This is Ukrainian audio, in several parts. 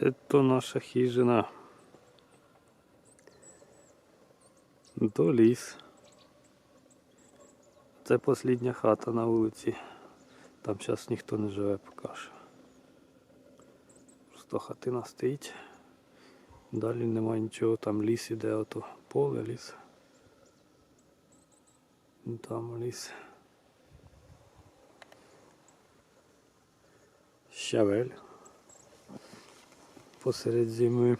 Это наша хижина. То ліс. Це послідня хата на вулиці. Там зараз ніхто не живе поки що. Просто хатина стоїть. Далі немає нічого, там ліс іде, ото поле ліс. Там ліс. Щавель. Посеред зими.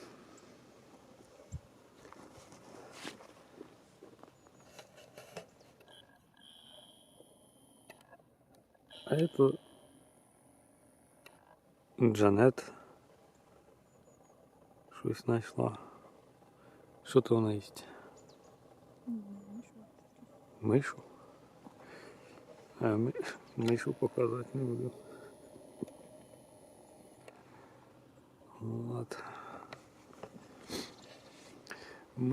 А это Джанет. Щось знайшла. Що то вона їсть? Мишу? А, ми... мишу показувати не буду. От.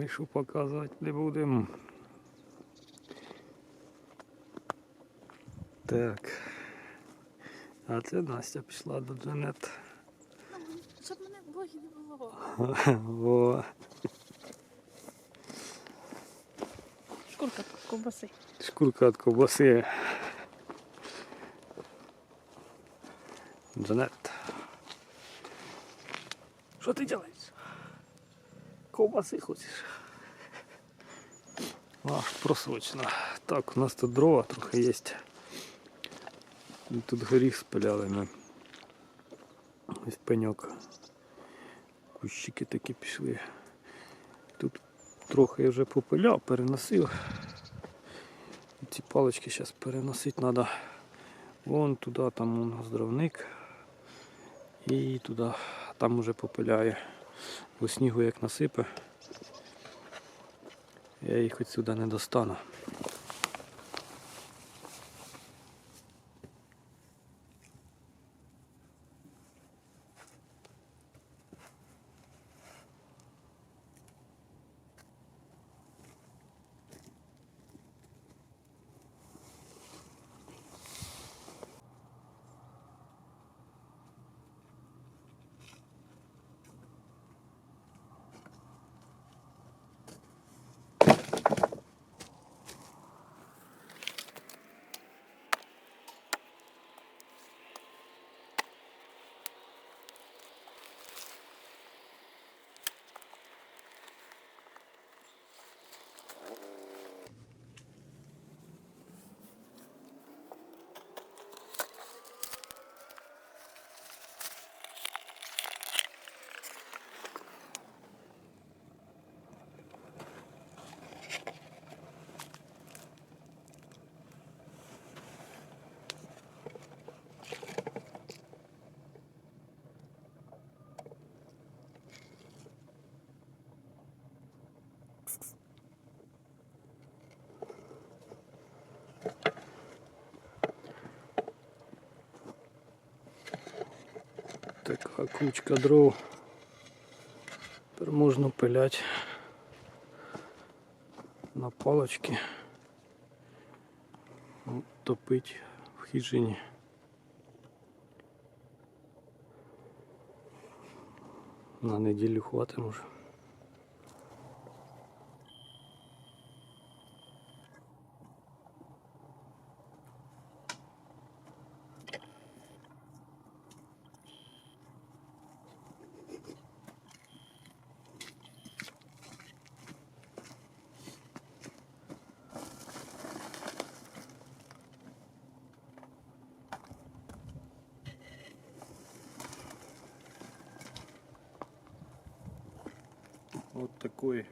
Мишу показувати не будемо. Так. А це Настя пішла до Джанет. Щоб мене в блогі не було. Во. Шкурка ковбаси. Шкурка від ковбаси. Джанет. Що ти робиш? Ковбаси хочеш? Ах, просрочно. Так, у нас тут дрова трохи є. Тут горіх спиляли ми. Ось пеньок. Кущики такі пішли. Тут трохи я вже попиляв, переносив. Ці палички зараз переносити треба вон туди, там у нас. І туди, там уже попиляє. Бо снігу як насипе. Я їх хоч сюди не достану. Така кучка дров. Тепер можна пилять на палочки. Ну, Топить в хижині. На неділю хватить може. Вот такой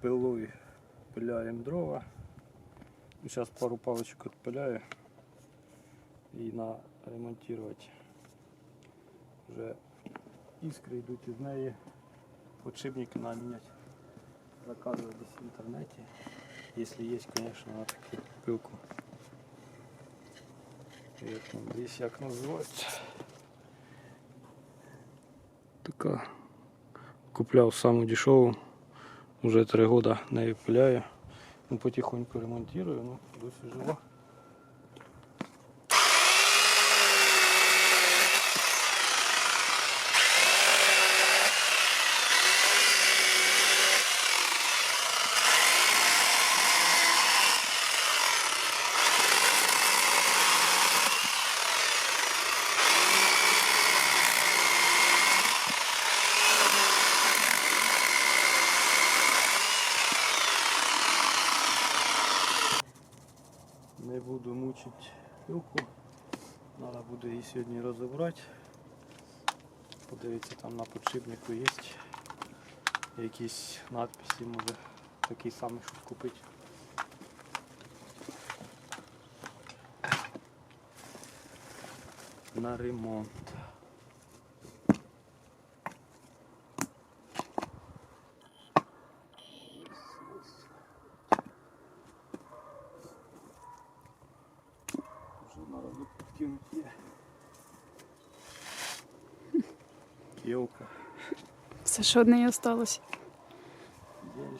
пилой пиляем дрова. Сейчас пару палочек отпиляю и на ремонтировать. Уже искры идут из неї. Подшипники надо менять. Заказывать здесь в интернете. Если есть, конечно, на такую пилку. Это здесь як називається. Така купляв саму дешеву. Уже три года нею пиляю. Ну, потихоньку ремонтирую, ну, досі жива. Не буду мучити. Треба буде її сьогодні розібрати. Подивіться, там на подшипнику є якісь надписи, може такий самий, щоб купити. На ремонт. на роботі є. Кілка. Все ж одне і осталось. Гель.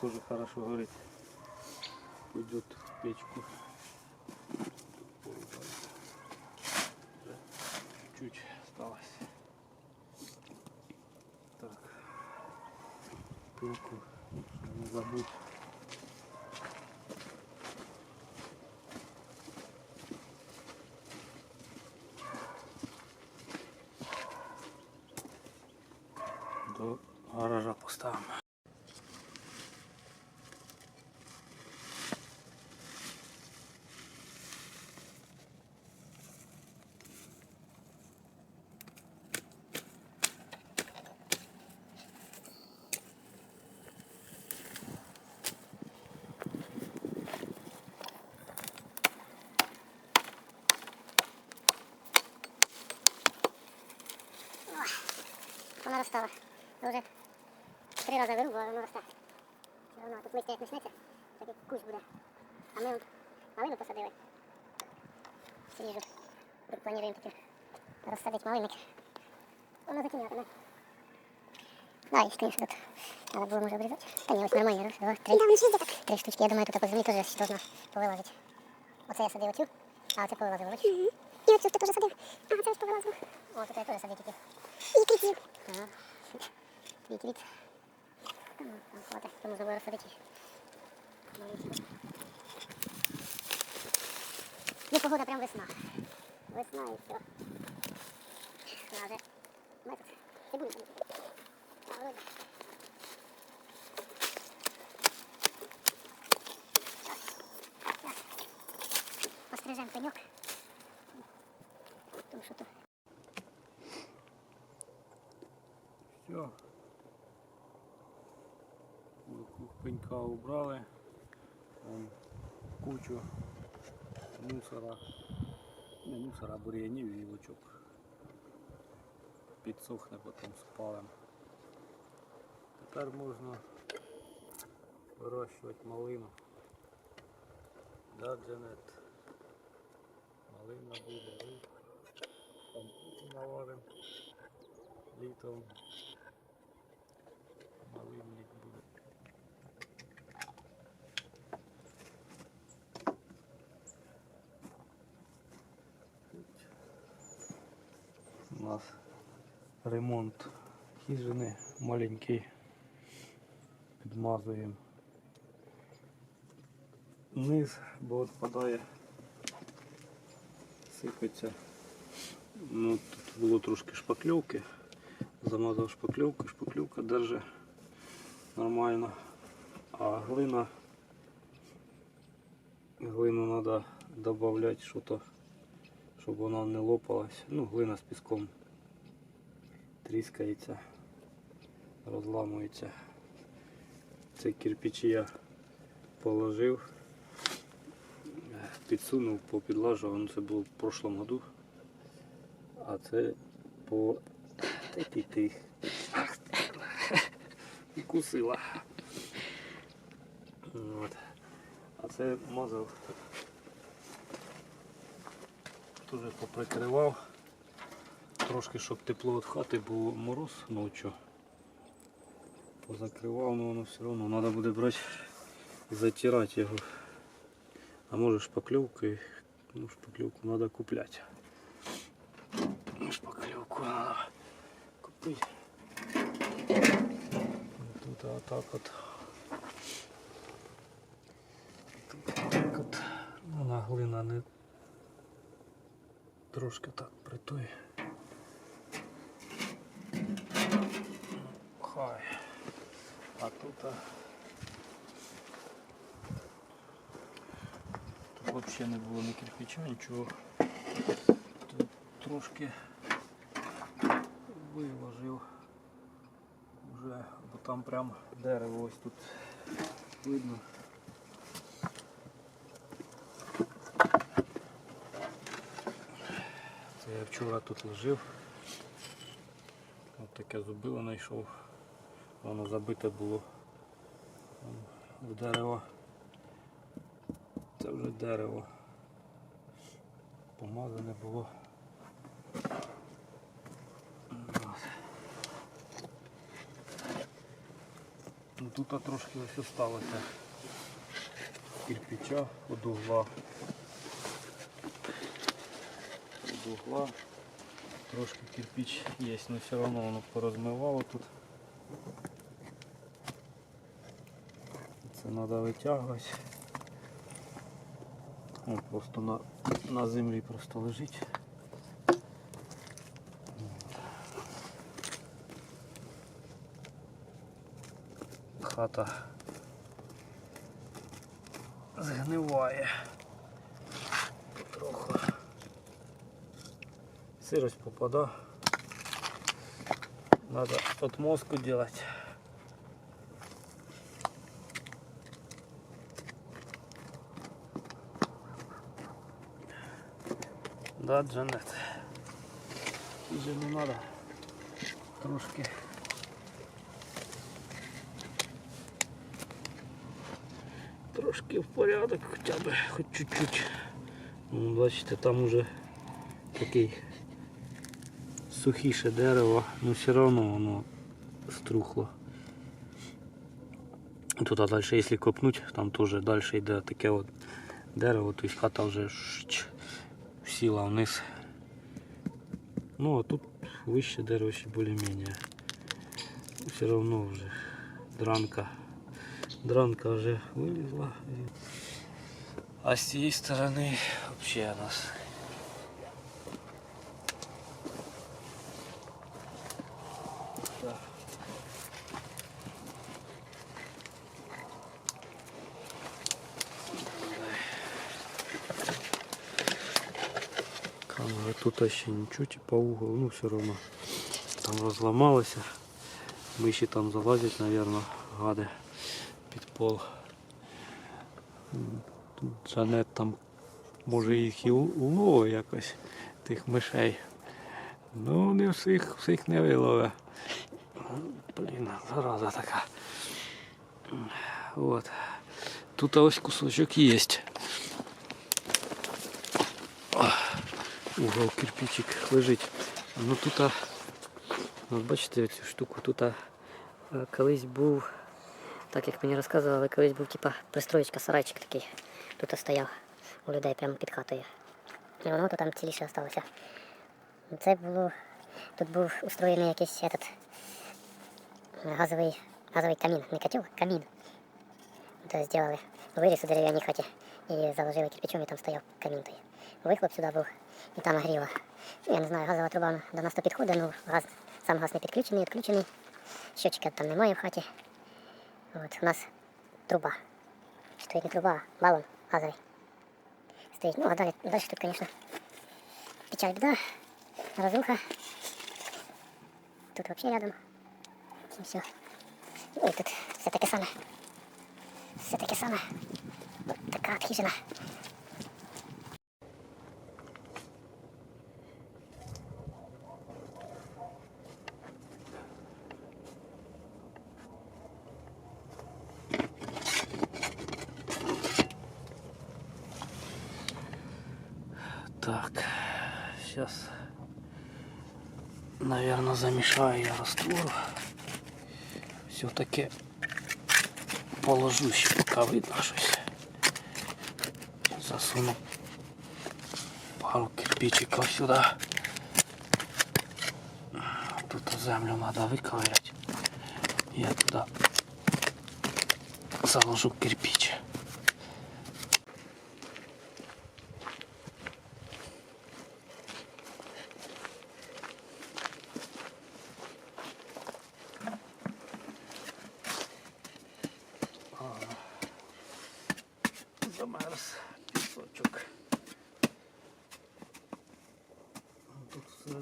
Тоже хорошо горит. Пойдет в печку. Вона вже три рази бо воно росте. Все одно тут листя як почнеться, такий кущ буде. А ми малину посадили. Свіжу. Тут плануємо таки розсадити малинник. Воно затінятиме. Да, є, конечно, тут. Надо було, може, обрізати. Та ні, ось нормально, раз, два, три. Да, воно так. Три штучки, я думаю, тут по землі теж должна повилазити. Оце я садив оцю, а оце повилазило, бачиш? І оцю ти теж садив. А, це ось повилазило. О, тут я теж садив тільки. Там, там, хватить, то можна було розсадити. Маленько. Ну, погода прям весна. Весна і все. Вже метод. Цибулю там. А, вроде. Пострижем. Тому то Все. Пенька убрали. Вон кучу мусора. Не мусора, бур'янів і гілочок. Підсохне, потім спалим. Тепер можна вирощувати малину. Да, Джанет? Малина буде, риб. Там наварим літом. Малинник буде. У нас ремонт хижини маленький. Підмазуємо низ, бо відпадає, сипеться. Ну, тут було трошки шпакльовки. Замазав шпакльовку, шпакльовка держить нормально. А глина глину треба додати що-то, щоб вона не лопалась. Ну, глина з піском тріскається, розламується. Це кирпичі я положив, підсунув, попідлажував, ну це було в прошлому году. А це по Та ти ти. Ах ти. Укусила. От. А це мазав. Теж поприкривав. Трошки, щоб тепло від хати, бо мороз ночі. Позакривав, але воно все одно треба буде брати, затирати його. А може шпакльовкою. Ну, шпакльовку треба купляти. Шпакльовку треба купити. Тут отак от. Тут так от. Вона глина не трошки так притує. Хай. А тут а... взагалі не було ні кирпича, нічого. Тут трошки виложив вже, бо там прям дерево ось тут видно. Це я вчора тут лежив. Ось таке зубило знайшов. Воно забите було в дерево. Це вже дерево. Помазане було. От. Ну, тут трошки ось осталося кирпича від угла. Від угла. Трошки кирпич є, але все одно воно порозмивало тут. Це треба витягувати. О, просто на, на землі просто лежить. Хата згниває. Потроху. Сирость попада. Надо отмозку делать. Да, Джанет. Вже не надо. Трошки. Трошки в порядок хоча б, хоч чуть-чуть. Ну, бачите, там уже такий сухіше дерево, але все одно воно струхло. Тут а далі, якщо копнуть, там теж далі йде таке от дерево, тобто хата вже сіла вниз. Ну а тут вище дерево ще більш-менш. Все одно вже дранка. Дранка вже вилізла. А з цієї сторони взагалі у нас Так. Камера тут ще нічого, типа угол, ну все одно там розламалося. Миші там залазять, мабуть, гади Тут Джанет там може їх і у- уловить якось, тих мишей. Ну не всіх, всіх не вилове. Блін, зараза така. Вот. Тут ось кусочок є. Угол кирпичик лежить. Ну тут, бачите цю штуку, тут Колись був, так як мені розказували, колись був типа пристроєчка, сарайчик такий. Тут стояв у людей прямо під хатою. І воно тут там ціліше залишилося. Це було. Тут був устроєний якийсь этот, газовий, газовий камін, не котел, камін. То зробили виріс у дерев'яній хаті і заложили кирпичом, і там стояв камін той. Вихлоп сюди був, і там гріло. Я не знаю, газова труба до нас то підходить, ну газ, сам газ не підключений, відключений. Щочика там немає в хаті. От, у нас труба. Стоїть не труба, а балон газовий. Стоїть. Ну, а далі, далі тут, звісно, печаль біда, разуха. Тут взагалі рядом. І все. Ну і тут все таке саме. Все таке саме. От така от хижина. Так, сейчас, наверное, замешаю я раствор. Все-таки положу ще пока видно. Засуну пару кирпичиков сюда. Тут землю надо выковырять. Я туда заложу кирпич.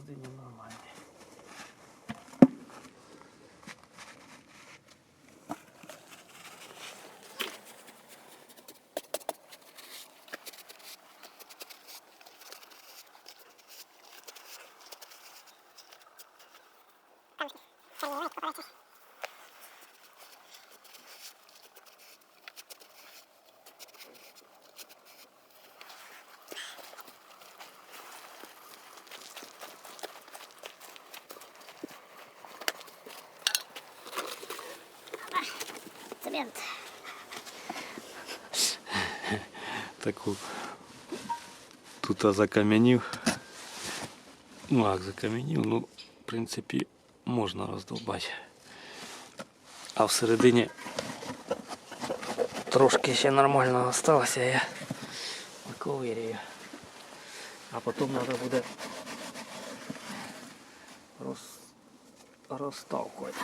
Тут всередині нормально. Цемент. таку тут закам'янів. Ну, як закам'янів, ну, в принципі, можна роздовбати. А всередині трошки ще нормально залишилося, я виковирюю. А потім треба буде роз... розставкувати.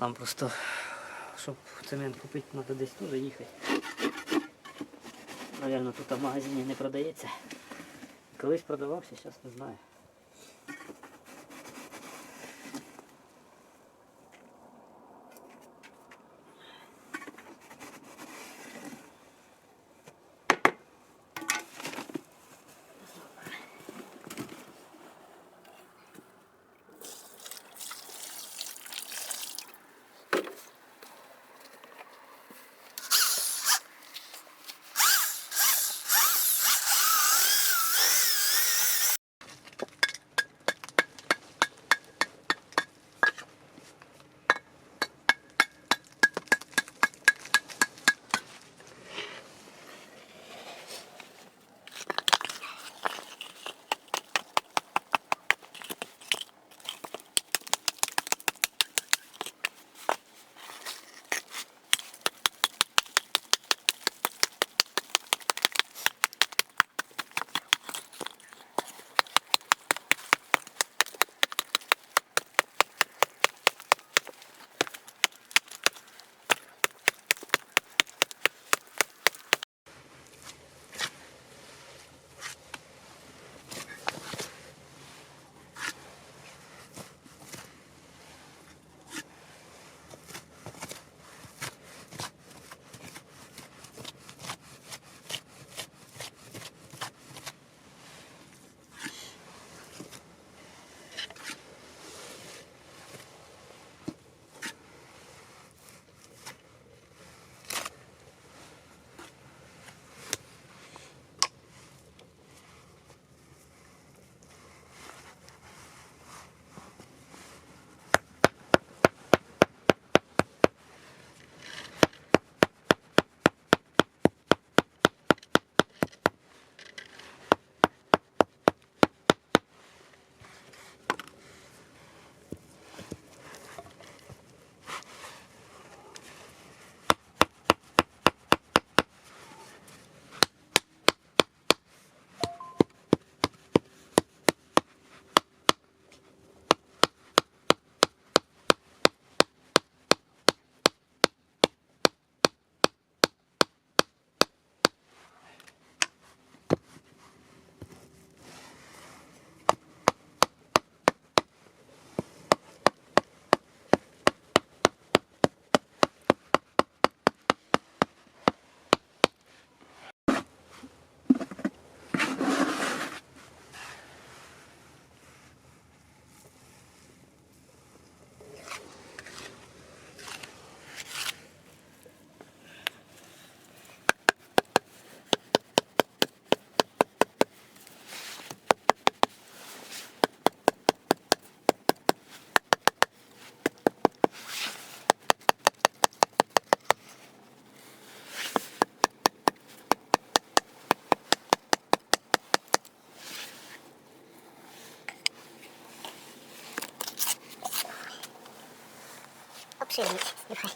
Нам просто, щоб цемент купити, треба десь теж їхати. Наверно, тут в магазині не продається. Колись продавався, зараз не знаю. 睡衣一块